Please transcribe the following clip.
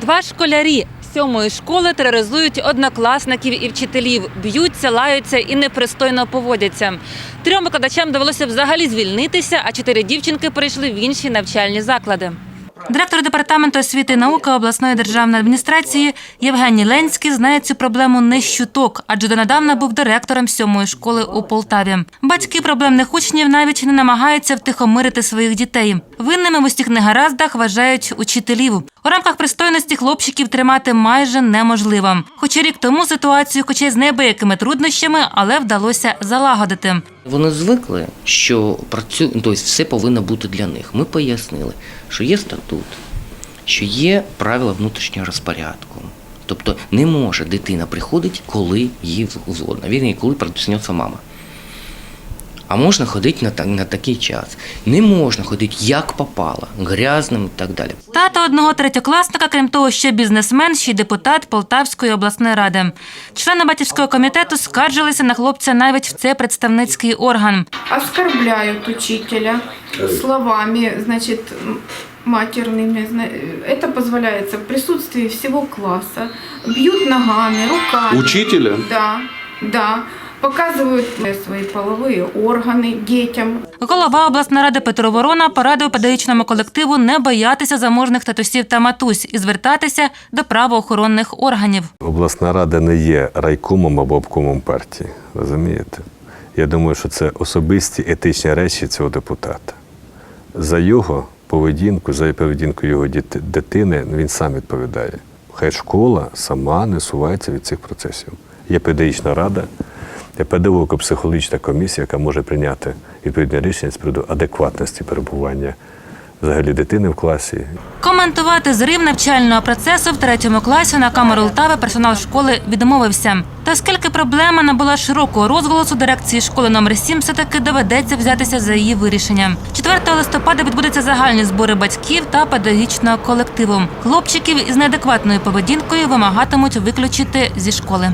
Два школярі сьомої школи тероризують однокласників і вчителів, б'ються, лаються і непристойно поводяться. Трьом викладачам довелося взагалі звільнитися, а чотири дівчинки перейшли в інші навчальні заклади. Директор департаменту освіти і науки обласної державної адміністрації Євгеній Ленський знає цю проблему не щуток, адже донедавна був директором сьомої школи у Полтаві. Батьки проблемних учнів навіть не намагаються втихомирити своїх дітей. Винними в усіх негараздах вважають учителів. У рамках пристойності хлопчиків тримати майже неможливо. Хоча рік тому ситуацію, хоча й з неабиякими труднощами, але вдалося залагодити. Вони звикли, що працю... тобто все повинно бути для них. Ми пояснили, що є статут, що є правила внутрішнього розпорядку. Тобто не може дитина приходити, коли їй згодно. Вірні, коли проснеться мама. А можна ходити на, та- на такий час. Не можна ходити як попало, грязним і так далі. Тато одного третьокласника, крім того, ще бізнесмен, ще й депутат Полтавської обласної ради. Члени батьківського комітету скаржилися на хлопця навіть в цей представницький орган. оскорбляют учителя словами, значит, м- матерными. Это позволяется в присутствии всего класса. Бьют ногами, руками. Учителя? Да, да Показывают свои половые органы детям. Голова обласної ради Петро Ворона порадив педагогічному колективу не боятися заможних татусів та матусь і звертатися до правоохоронних органів. Обласна рада не є райкомом або обкомом партії. Розумієте? Я думаю, що це особисті етичні речі цього депутата. За його поведінку, за поведінку його діти- дитини він сам відповідає. Хай школа сама не сувається від цих процесів. Є педагогічна рада, є педагого-психологічна комісія, яка може прийняти відповідне рішення з приводу адекватності перебування взагалі дитини в класі, Коментувати зрив навчального процесу в третьому класі на камеру Лтави персонал школи відмовився. Та оскільки проблема набула широкого розголосу, дирекції школи номер 7 все-таки доведеться взятися за її вирішення. 4 листопада відбудуться загальні збори батьків та педагогічного колективу. Хлопчиків із неадекватною поведінкою вимагатимуть виключити зі школи.